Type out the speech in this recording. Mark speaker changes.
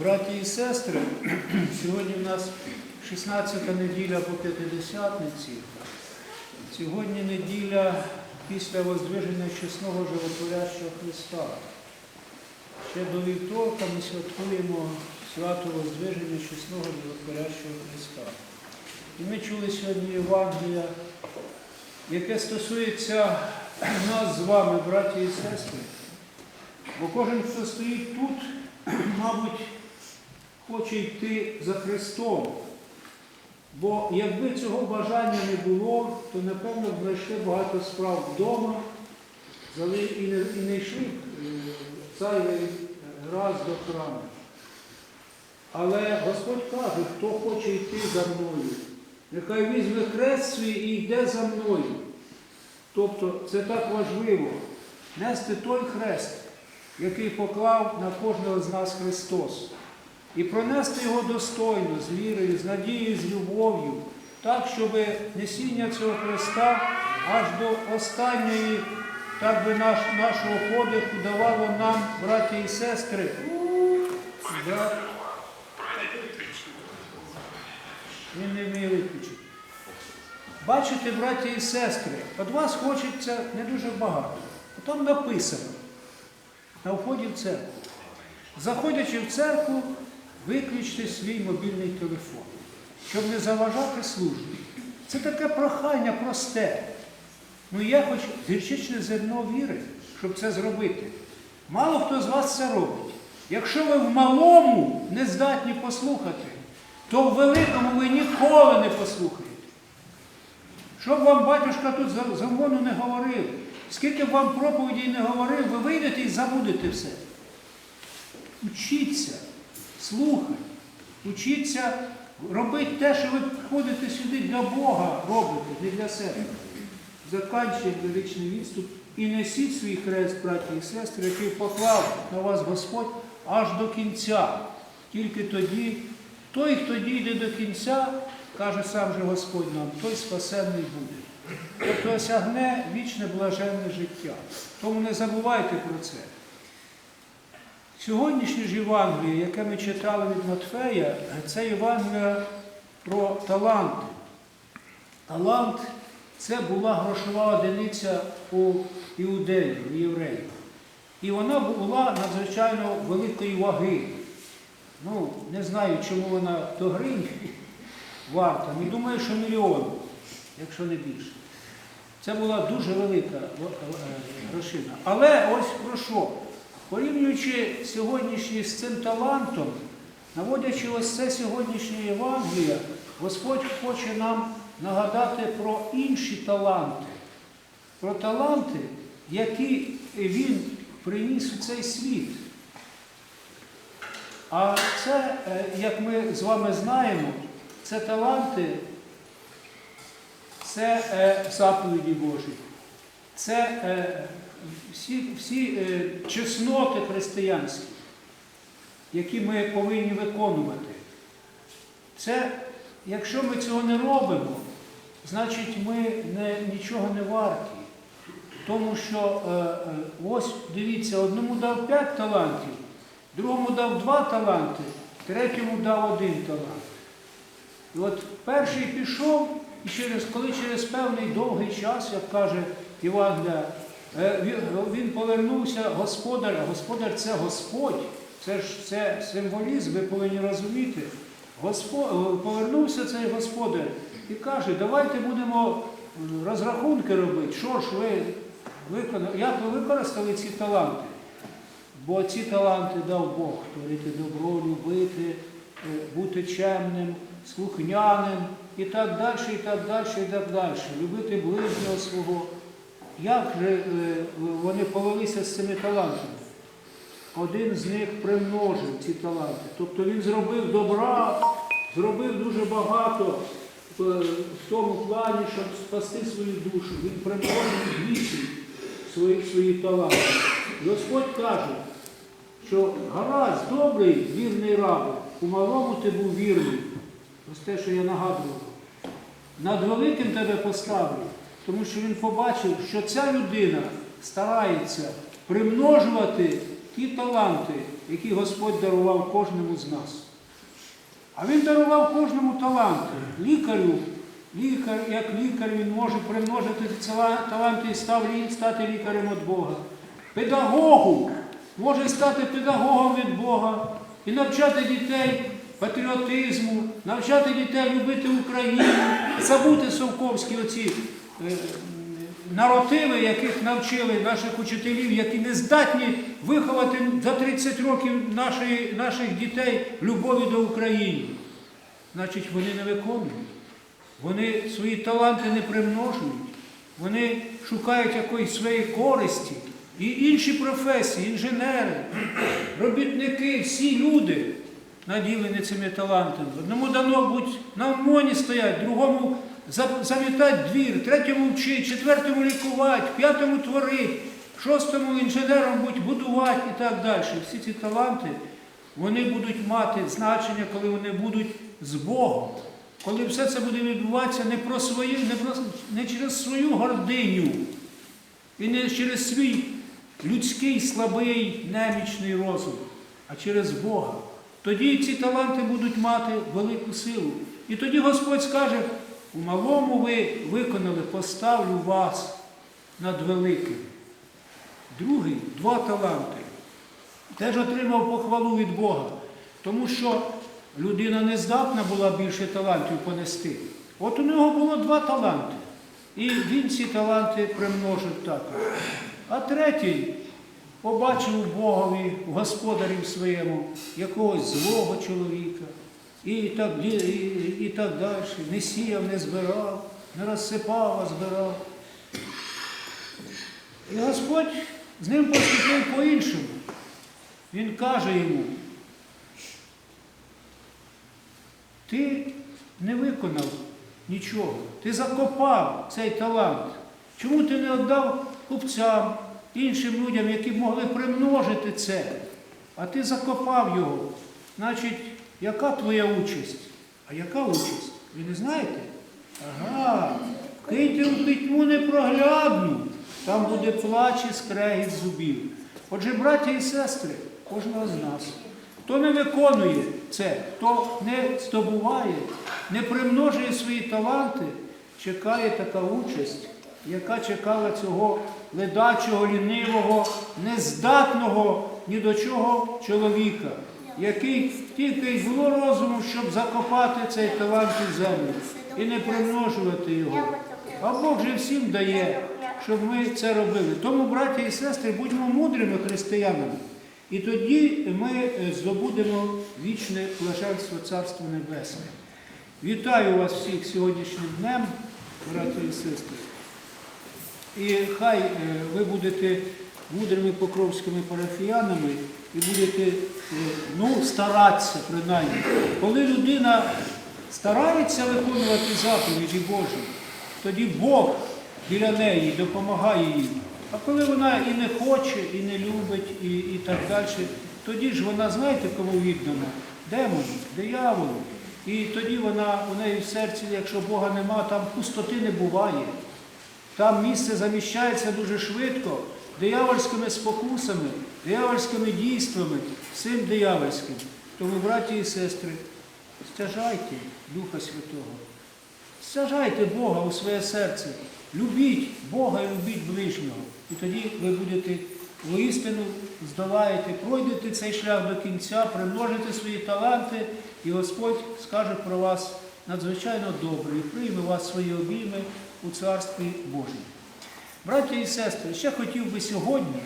Speaker 1: Браті і сестри, сьогодні в нас 16-та неділя по П'ятидесятниці. Сьогодні неділя після Воздвиження чесного животворящого Христа. Ще до вівторка ми святкуємо свято Воздвиження чесного животворящого Христа. І ми чули сьогодні Євангелія, яке стосується нас з вами, браті і сестри. Бо кожен, хто стоїть тут, мабуть, хоче йти за Христом. Бо якби цього бажання не було, то напевно б знайшли багато справ вдома, і не, і не йшли б, е, зайвий раз до храму. Але Господь каже, хто хоче йти за мною, нехай візьме хрест свій і йде за мною. Тобто це так важливо нести той хрест, який поклав на кожного з нас Христос. І пронести його достойно, з вірою, з надією, з любов'ю, так, щоб несіння цього Христа аж до останньої, так би наш, нашого подиху давало нам, браті і сестри, да, він не вміє виключити. Бачите, браті і сестри, від вас хочеться не дуже багато. Там написано на вході в церкву. Заходячи в церкву, виключте свій мобільний телефон, щоб не заважати службі. Це таке прохання просте. Ну я хоч гірчичне зерно віри, щоб це зробити. Мало хто з вас це робить. Якщо ви в малому не здатні послухати, то в великому ви ніколи не послухаєте. Щоб вам батюшка тут за- не говорив, скільки б вам проповідей не говорив, ви вийдете і забудете все. Учіться, слухайте, учіться робити те, що ви приходите сюди для Бога робите, не для себе. Заканчуємо ліричний відступ і несіть свій хрест, браті і сестри, який поклав на вас Господь аж до кінця. Тільки тоді, той, хто дійде до кінця, каже сам же Господь нам, той спасенний буде. Тобто осягне вічне блаженне життя. Тому не забувайте про це. Сьогоднішнє ж Євангеліє, яке ми читали від Матфея, це Євангелія про таланти. Талант це була грошова одиниця у іудеїв, у євреїв. І вона була надзвичайно великої ваги. Ну, не знаю, чому вона до гривні варта. Ну, думаю, що мільйон, якщо не більше. Це була дуже велика е, грошина. Але ось про що? Порівнюючи сьогоднішній з цим талантом, наводячи ось це сьогоднішнє Євангеліє, Господь хоче нам нагадати про інші таланти, про таланти, які Він приніс у цей світ. А це, е, як ми з вами знаємо, це таланти, це е, заповіді Божі, це е, всі, всі е, чесноти християнські, які ми повинні виконувати. Це, якщо ми цього не робимо, значить ми не, нічого не варті. Тому що е, е, ось дивіться, одному дав п'ять талантів, другому дав два таланти, третьому дав один талант. І от перший пішов, і через, коли через певний довгий час, як каже е, він- він повернувся господар, господар це Господь, це ж це символізм, ви повинні розуміти. Господь, повернувся цей господар і каже, давайте будемо розрахунки робити, що ж ви виконали, як ви використали ці таланти. Бо ці таланти дав Бог творити добро, любити, е, бути чемним, слухняним і так далі, і так далі, і так далі. Любити ближнього свого. Як же е, вони повелися з цими талантами? Один з них примножив ці таланти. Тобто він зробив добра, зробив дуже багато е, в тому плані, щоб спасти свою душу. Він примножив двічі свої, свої таланти. Господь каже, що гаразд, добрий, вірний раб, у малому ти був вірний. Ось те, що я нагадував. Над великим тебе поставлю, тому що він побачив, що ця людина старається примножувати ті таланти, які Господь дарував кожному з нас. А Він дарував кожному таланти. Лікарю, лікар, як лікар, він може примножити таланти і стати лікарем від Бога. Педагогу може стати педагогом від Бога і навчати дітей патріотизму, навчати дітей любити Україну, забути совковські оці е, наротиви, яких навчили наших учителів, які не здатні виховати за 30 років нашої, наших дітей любові до України. Значить, вони не виконують. Вони свої таланти не примножують. Вони шукають якоїсь своєї користі. І інші професії, інженери, робітники, всі люди наділені цими талантами. Одному дано будь на ОМОНі стоять, другому замітати двір, третьому вчить, четвертому лікувати, п'ятому творити, шостому інженером будь будувати і так далі. Всі ці таланти вони будуть мати значення, коли вони будуть з Богом. Коли все це буде відбуватися не про свою, не, про, не через свою гординю і не через свій людський слабий немічний розум, а через Бога. Тоді ці таланти будуть мати велику силу. І тоді Господь скаже, у малому ви виконали, поставлю вас над великим. Другий два таланти. Теж отримав похвалу від Бога, тому що людина не здатна була більше талантів понести. От у нього було два таланти. І він ці таланти примножив також. А третій побачив у Богові, в господарів своєму, якогось злого чоловіка. І так, і, і так далі. Не сіяв, не збирав, не розсипав, а збирав. І Господь з ним поступив по-іншому. Він каже йому, ти не виконав нічого, ти закопав цей талант. Чому ти не віддав купцям, іншим людям, які могли примножити це? А ти закопав його. Значить, яка твоя участь? А яка участь? Ви не знаєте? Ага, киньте у пітьму непроглядну, там буде плач і скрегіт зубів. Отже, браті і сестри, кожного з нас, хто не виконує це, хто не здобуває, не примножує свої таланти, чекає така участь, яка чекала цього ледачого, лінивого, нездатного ні до чого чоловіка, який тільки й було розуму, щоб закопати цей талант у землю і не примножувати його. А Бог же всім дає, щоб ми це робили. Тому, браті і сестри, будьмо мудрими християнами. І тоді ми здобудемо вічне блаженство Царства Небесне. Вітаю вас всіх сьогоднішнім днем, браті і сестри. І хай е, ви будете мудрими покровськими парафіянами і будете е, ну, старатися принаймні. Коли людина старається виконувати заповіді Божі, тоді Бог біля неї допомагає їй. А коли вона і не хоче, і не любить, і, і так далі, тоді ж вона, знаєте, кому віддана? Демону, дияволу. І тоді вона у неї в серці, якщо Бога нема, там пустоти не буває. Там місце заміщається дуже швидко диявольськими спокусами, диявольськими дійствами, всім диявольським. Тому, браті і сестри, стяжайте Духа Святого, стяжайте Бога у своє серце, любіть Бога і любіть ближнього. І тоді ви будете воістину здолаєте, пройдете цей шлях до кінця, примножите свої таланти, і Господь скаже про вас надзвичайно добре і прийме вас свої обійми у Царстві Божому. Браті і сестри, ще хотів би сьогодні